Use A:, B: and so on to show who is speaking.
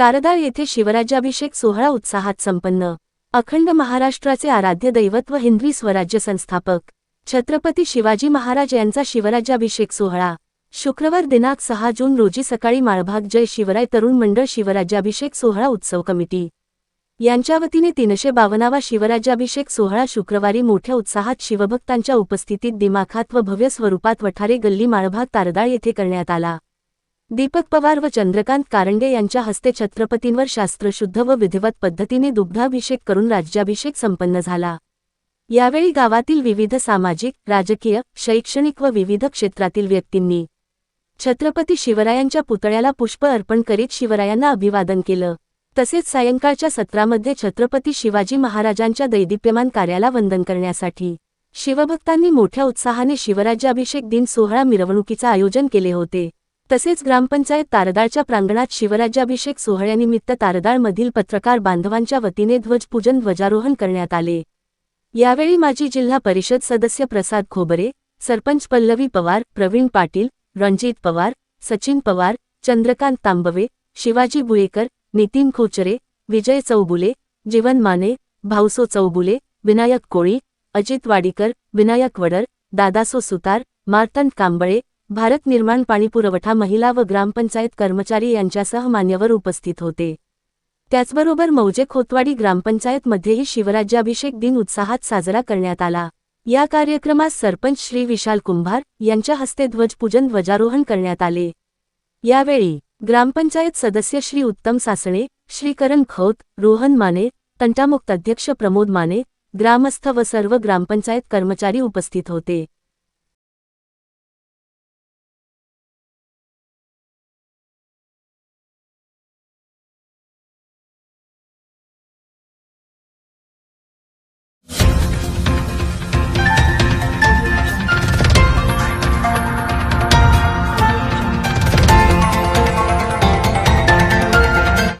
A: तारदाळ येथे शिवराज्याभिषेक सोहळा उत्साहात संपन्न. अखंड महाराष्ट्राचे आराध्य दैवत व हिंदवी स्वराज्य संस्थापक छत्रपती शिवाजी महाराज यांचा शिवराज्याभिषेक सोहळा. शुक्रवार दिनांक सहा जून रोजी सकाळी माळभाग जय शिवराय तरुण मंडळ शिवराज्याभिषेक सोहळा उत्सव कमिटी यांच्या वतीने तीनशे बावनावा शिवराज्याभिषेक सोहळा शुक्रवारी मोठ्या उत्साहात शिवभक्तांच्या उपस्थितीत दिमाखात व भव्य स्वरूपात वठारे गल्ली माळभाग तारदाळ येथे करण्यात आला. दीपक पवार व चंद्रकांत कारंडे यांच्या हस्ते छत्रपतींवर शास्त्रशुद्ध व विधिवत पद्धतीने दुग्धाभिषेक करून राज्याभिषेक संपन्न झाला. यावेळी गावातील विविध सामाजिक राजकीय शैक्षणिक व विविध क्षेत्रातील व्यक्तींनी छत्रपती शिवरायांच्या पुतळ्याला पुष्प अर्पण करीत शिवरायांना अभिवादन केलं. तसेच सायंकाळच्या सत्रामध्ये छत्रपती शिवाजी महाराजांच्या दैदिप्यमान कार्याला वंदन करण्यासाठी शिवभक्तांनी मोठ्या उत्साहाने शिवराज्याभिषेक दिन सोहळा मिरवणुकीचं आयोजन केले होते. तसेच ग्रामपंचायत तारदाळच्या प्रांगणात शिवराज्याभिषेक सोहळ्यानिमित्त तारदाळमधील पत्रकार बांधवांच्या वतीने ध्वजपूजन ध्वजारोहण करण्यात आले. यावेळी माजी जिल्हा परिषद सदस्य प्रसाद खोबरे सरपंच पल्लवी पवार प्रवीण पाटील रणजित पवार सचिन पवार चंद्रकांत तांबवे शिवाजी बुळेकर नितीन खोचरे विजय चौबुले जीवन माने भाऊसो चौबुले विनायक कोळी अजित वाडीकर विनायक वडर दादासो सुतार मार्तंड कांबळे भारत निर्माण पाणीपुरवठा महिला व ग्रामपंचायत कर्मचारी यांच्यासह मान्यवर उपस्थित होते. त्याचबरोबर मौजे खोतवाडी ग्रामपंचायतमध्येही शिवराज्याभिषेक दिन उत्साहात साजरा करण्यात आला. या कार्यक्रमास सरपंच श्री विशाल कुंभार यांच्या हस्ते ध्वजपूजन ध्वजारोहण करण्यात आले. यावेळी ग्रामपंचायत सदस्य श्री उत्तम सासणे श्री करण खौत रोहन माने तंटामुक्त अध्यक्ष प्रमोद माने ग्रामस्थ व सर्व ग्रामपंचायत कर्मचारी उपस्थित होते.